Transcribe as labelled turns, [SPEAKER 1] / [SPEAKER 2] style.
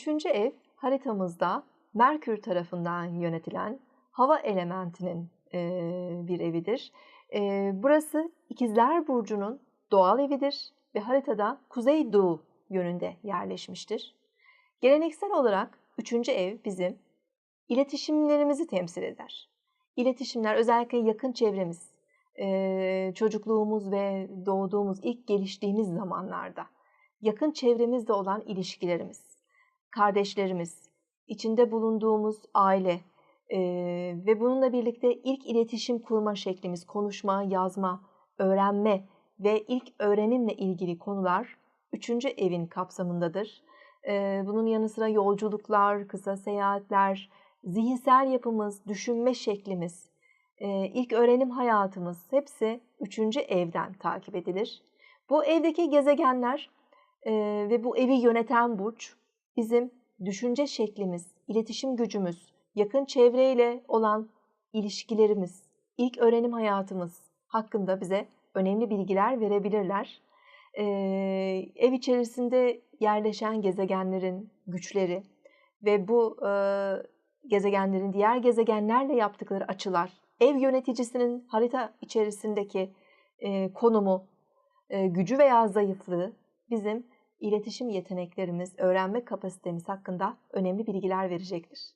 [SPEAKER 1] Üçüncü ev haritamızda Merkür tarafından yönetilen hava elementinin bir evidir. Burası İkizler Burcu'nun doğal evidir ve haritada kuzey-doğu yönünde yerleşmiştir. Geleneksel olarak üçüncü ev bizim iletişimlerimizi temsil eder. İletişimler özellikle yakın çevremiz, çocukluğumuz ve doğduğumuz ilk geliştiğimiz zamanlarda yakın çevremizde olan ilişkilerimiz, kardeşlerimiz, içinde bulunduğumuz aile eee, ve bununla birlikte ilk iletişim kurma şeklimiz, konuşma, yazma, öğrenme ve ilk öğrenimle ilgili konular üçüncü evin kapsamındadır. Eee, bunun yanı sıra yolculuklar, kısa seyahatler, zihinsel yapımız, düşünme şeklimiz, ilk öğrenim hayatımız hepsi üçüncü evden takip edilir. Bu evdeki gezegenler ve bu evi yöneten burç bizim düşünce şeklimiz, iletişim gücümüz, yakın çevreyle olan ilişkilerimiz, ilk öğrenim hayatımız hakkında bize önemli bilgiler verebilirler. Eee, ev içerisinde yerleşen gezegenlerin güçleri ve bu eee, gezegenlerin diğer gezegenlerle yaptıkları açılar, ev yöneticisinin harita içerisindeki eee, konumu, eee, gücü veya zayıflığı bizim iletişim yeteneklerimiz, öğrenme kapasitemiz hakkında önemli bilgiler verecektir.